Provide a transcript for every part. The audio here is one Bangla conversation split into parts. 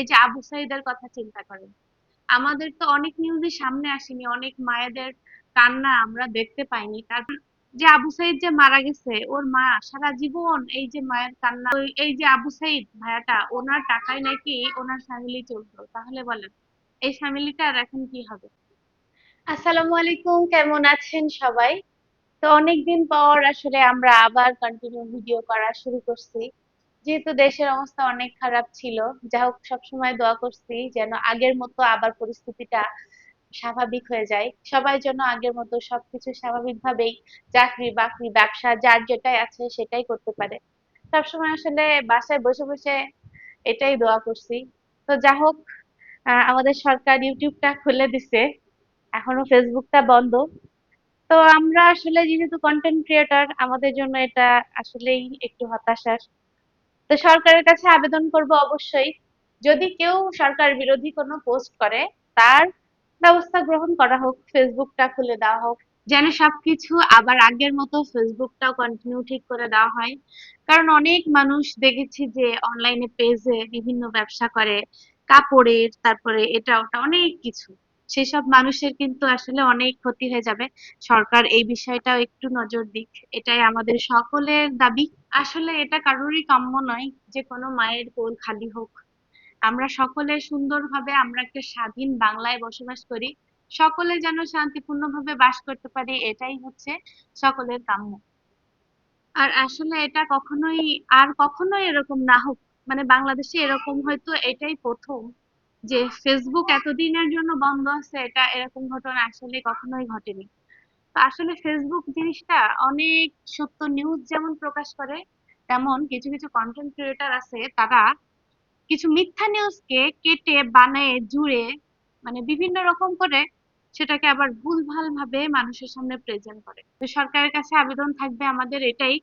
এই যে আবু সাইদের কথা চিন্তা করেন। আমাদের তো অনেক নিউজই সামনে আসেনি, অনেক মায়েদের কান্না আমরা দেখতে পাইনি। তারপর যে আবু সাইদ যে মারা গেছে, ওর মা সারা জীবন এই যে মায়ের কান্না এই যে আবু সাইদ ভাইয়াটা, ওনার টাকায় নাকি ওনার ফ্যামিলি চলতো। তাহলে বলেন, এই ফ্যামিলিটার এখন কি হবে? আসসালামু আলাইকুম, কেমন আছেন সবাই? তো অনেকদিন পর আসলে আমরা আবার কন্টিনিউ ভিডিও করা শুরু করছি। যেহেতু দেশের অবস্থা অনেক খারাপ ছিল যা হোক সবসময় দোয়া করছি যেন আগের মতো আবার পরিস্থিতিটা স্বাভাবিক হয়ে যায়। সবাই যেন আগের মতো সবকিছু স্বাভাবিকভাবেই চাকরি, বাকরি, ব্যবসা, যার যেটাই আছে সেটাই করতে পারে। সবসময় আসলে বাসায় বসে বসে এটাই দোয়া করছি। তো যা হোক আমাদের সরকার ইউটিউবটা খুলে দিছে। এখনও ফেসবুকটা বন্ধ। তো আমরা আসলে যেহেতু কন্টেন্ট ক্রিয়েটর আমাদের জন্য এটা আসলেই একটু হতাশার। তো সরকারের কাছে আবেদন করব অবশ্যই। যদি কেউ সরকার বিরোধী কোনো পোস্ট করে, তার ব্যবস্থা গ্রহণ করা হোক ফেসবুকটা খুলে দেওয়া হোক, যেন সবকিছু আবার আগের মতো ফেসবুকটাও কন্টিনিউ ঠিক করে দেওয়া হয়। কারণ অনেক মানুষ দেখেছি যে অনলাইনে পেজে বিভিন্ন ব্যবসা করে, কাপড়ের, তারপরে এটা ওটা অনেক কিছু। সেসব মানুষের কিন্তু আসলে অনেক ক্ষতি হয়ে যাবে। সরকার এই বিষয়টাও একটু নজর দিক। এটাই আমাদের সকলের দাবি। আসলে এটা কারোরই কাম্য নয় যে কোনো মায়ের কোল খালি হোক। আমরা সকলে সুন্দরভাবে আমরা একটা স্বাধীন বাংলায় বসবাস করি। সকলে যেন শান্তিপূর্ণভাবে বাস করতে পারি, এটাই হচ্ছে সকলের কাম্য। আর আসলে এটা কখনোই, আর কখনোই এরকম না হোক। মানে বাংলাদেশে এরকম হয়তো এটাই প্রথম। যে ফেসবুক এতদিনের জন্য বন্ধ আছে, এটা এরকম ঘটনা আসলে কখনোই ঘটেনি। আসলে ফেসবুক জিনিসটা অনেক সত্য নিউজ যেমন প্রকাশ করে, তেমন কিছু কিছু কন্টেন্ট ক্রিয়েটর আছে, তারা কিছু মিথ্যা নিউজকে কেটে, বানিয়ে, জুড়ে মানে বিভিন্ন রকম করে সেটাকে আবার ভুলভাল ভাবে মানুষের সামনে প্রেজেন্ট করে। তো সরকারের কাছে আবেদন থাকবে আমাদের এটাই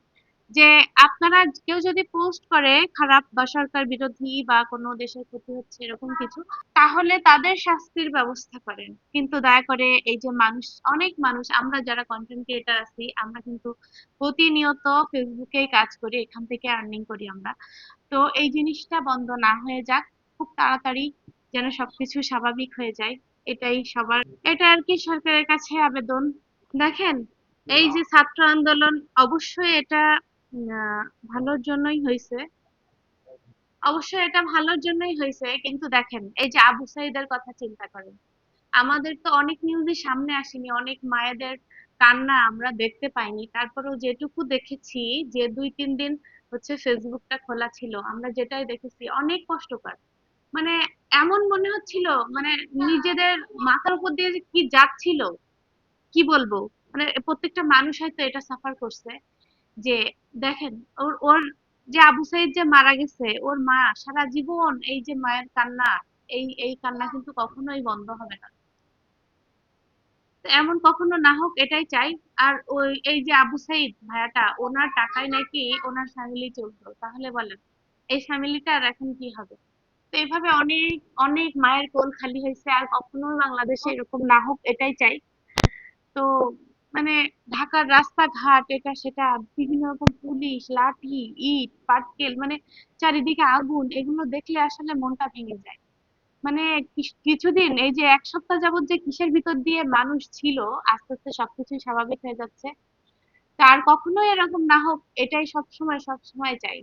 যে আপনারা কেউ যদি পোস্ট করে খারাপ বা সরকার বিরোধী বা কোনো দেশের ক্ষতি হচ্ছে এরকম কিছু, তাহলে তাদের শাস্তির ব্যবস্থা করেন। কিন্তু দয়া করে এই যে মানুষ, অনেক মানুষ, আমরা যারা কন্টেন্ট ক্রিয়েটার আছি, আমরা কিন্তু প্রতিনিয়ত ফেসবুকেই কাজ করি, এখান থেকে আর্নিং করি আমরা। তো এই জিনিসটা বন্ধ না হয়ে যাক, খুব তাড়াতাড়ি যেন সবকিছু স্বাভাবিক হয়ে যায়, এটাই সবার। এটা আর কি সরকারের কাছে আবেদন? দেখেন, এই যে ছাত্র আন্দোলন, অবশ্যই এটা ভালোর জন্যই হয়েছে অবশ্যই এটা ভালোর জন্যই হয়েছে কিন্তু দেখেন, এই যে আবু সাইদের কথা চিন্তা করেন। আমাদের তো অনেক নিউজই সামনে আসেনি, অনেক মায়েদের কান্না আমরা দেখতে পাইনি। তারপরেও যেটুকু দেখেছি, যে দুই, তিন দিন হচ্ছে ফেসবুকটা খোলা ছিল, আমরা যেটাই দেখেছি, অনেক কষ্টকর। মানে এমন মনে হচ্ছিল মানে নিজেদের মাথার উপর দিয়ে কি যাচ্ছিল, কি বলব? মানে প্রত্যেকটা মানুষ হয়তো এটা সাফার করছে। যে দেখেন, ওর ওর যে আবু সাইদ যে মারা গেছে, ওর মা সারা জীবন এই যে মায়ের কান্না, এই এই কান্না কিন্তু কখনোই বন্ধ হবে না। এমন কখনো না হোক এটাই চাই। আর ওই, এই যে আবু সাইদ ভাইয়াটা, ওনার টাকায় নাকি ওনার ফ্যামিলি চলতো। তাহলে বলেন, এই ফ্যামিলিটার এখন কি হবে? তো এভাবে অনেক অনেক মায়ের কোল খালি হয়েছে। আর কখনো বাংলাদেশে এরকম না হোক এটাই চাই। তো মানে ঢাকার রাস্তাঘাট এটা, সেটা, বিভিন্ন রকম পুলিশ, লাঠি, ইট, পাটকেল মানে চারিদিকে আগুন, এগুলো দেখলে আসলে মনটা ভেঙে যায়। মানে কিছুদিন, এই যে এক সপ্তাহ যাবত যে কিসের ভিতর দিয়ে মানুষ ছিল, আস্তে আস্তে সবকিছুই স্বাভাবিক হয়ে যাচ্ছে, তার কখনোই এরকম না হোক, এটাই সব সময় সব সময় চাই।